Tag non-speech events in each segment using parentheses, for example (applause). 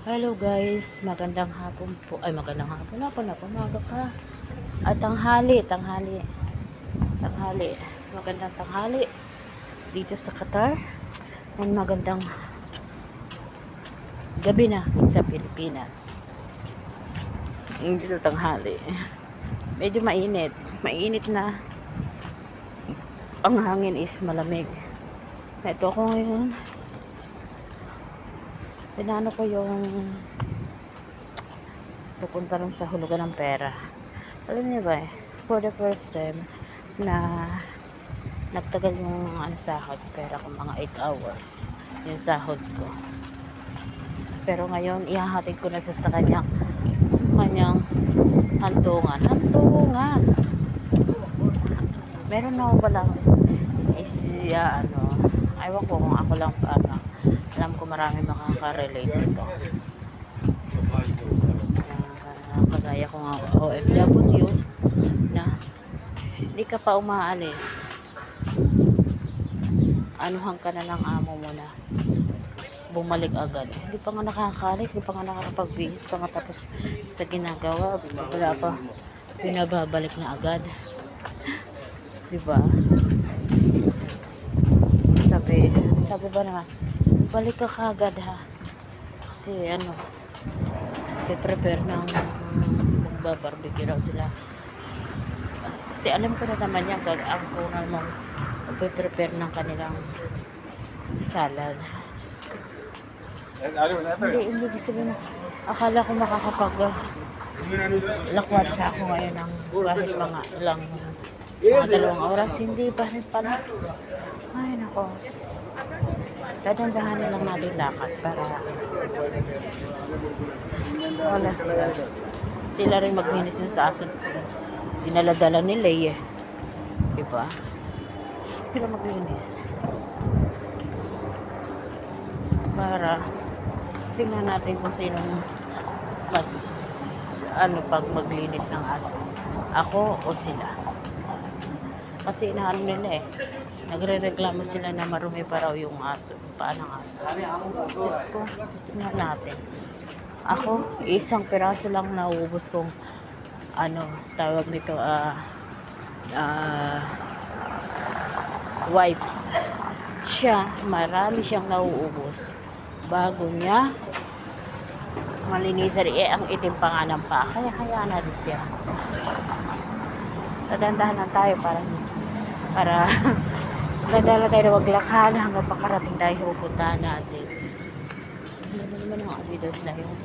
Hello guys, magandang hapon po. Ay, magandang hapon na po na pumaga pa. At tanghali, tanghali. Tanghali. Magandang tanghali. Dito sa Qatar. And magandang gabi na sa Pilipinas. Dito tanghali. Medyo mainit. Mainit na. Ang hangin is malamig. Ito ako ngayon pinano ko yung pupunta rin sa hulugan ng pera. Alam niyo ba for the first time na nagtagal yung ano, sahod, pera ko mga 8 hours yung sahod ko. Pero ngayon, ihahatid ko na siya sa kanyang kanyang hantungan. Hantungan! Meron na ako palang is, ah, ano, ayaw ko kung ako lang paano alam ko marami makaka-relate nito. Uh, kagaya ko nga OFW na hindi ka pa umaalis. Anuhan ka na ng amo mo na bumalik agad. Hindi pa nga nakakaalis, hindi pa nga nakakapag-bihis, pa nga tapos sa ginagawa, wala pa pinababalik na agad. Di ba? Sabi, ba naman, balik ka kagad ha. Kasi ano, prepare ng magbabarbecue raw sila. Kasi alam ko na naman yan, ang kunal mo, prepare ng kanilang salad. Hindi, hindi sabihin, akala ko makakapag uh, lakwatsa ako ngayon ng kahit mga ilang mga dalawang oras, hindi pa rin pala. Ay, nako. Dadandahanin lang natin lakad para wala sila. Sila rin maglinis din sa aso. Dinaladala nila eh. Diba? Sila maglinis. Para tingnan natin kung sinong mas ano pag maglinis ng aso. Ako o sila. Kasi inaano nila eh. Nagre-reklamo sila na marumi pa raw yung aso. Paano ang aso? Diyos ko, tingnan natin. Ako, isang piraso lang nauubos kong ano, tawag nito, ah, ah, wipes. Siya, marami siyang nauubos. Bago niya, malinisan, eh, ang itim pa nga ng pa. Kaya hayaan natin siya. Tadandahan lang tayo para para (laughs) Nadala tayo na maglakad hanggang makarating tayo sa pupuntahan natin. Ano ba naman ang Adidas na yun?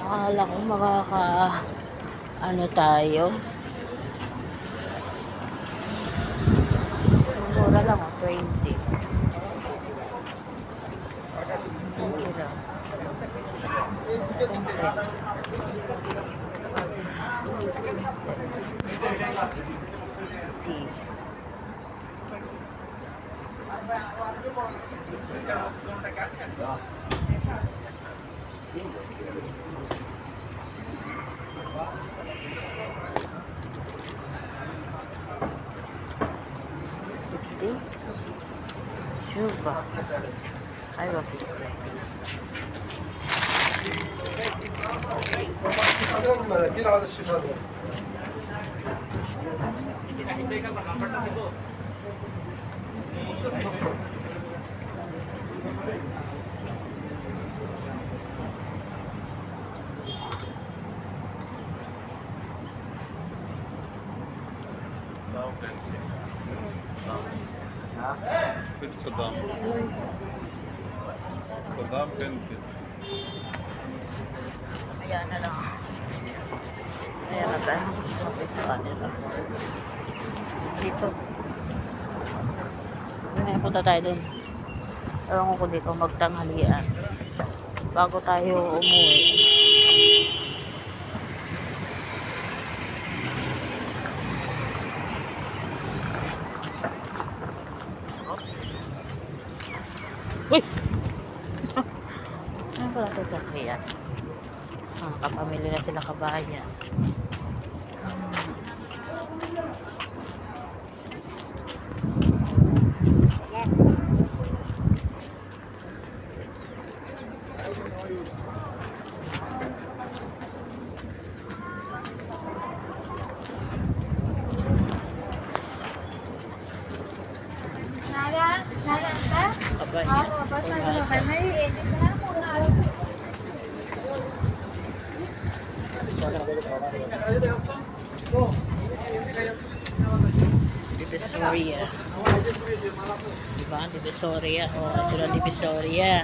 Akala ko makaka ano tayo. Mura lang ah, 20. Şurada. Hay bakayım. Bir adet şıkadır. Für Verdammt. So, dam pentil. Ayan na lang. Ayan na tayo. Kapit sa kanila. Dito. Ngayon eh, punta tayo dun. Ewan ko dito magtanghalian. Bago tayo umuwi. Uy! ko na sasakyan. Ah, Makakapamili na sila kabayan. Kabayan. Kabayan. Divisoria. Diba? Divisoria. O, oh, ito na Divisoria.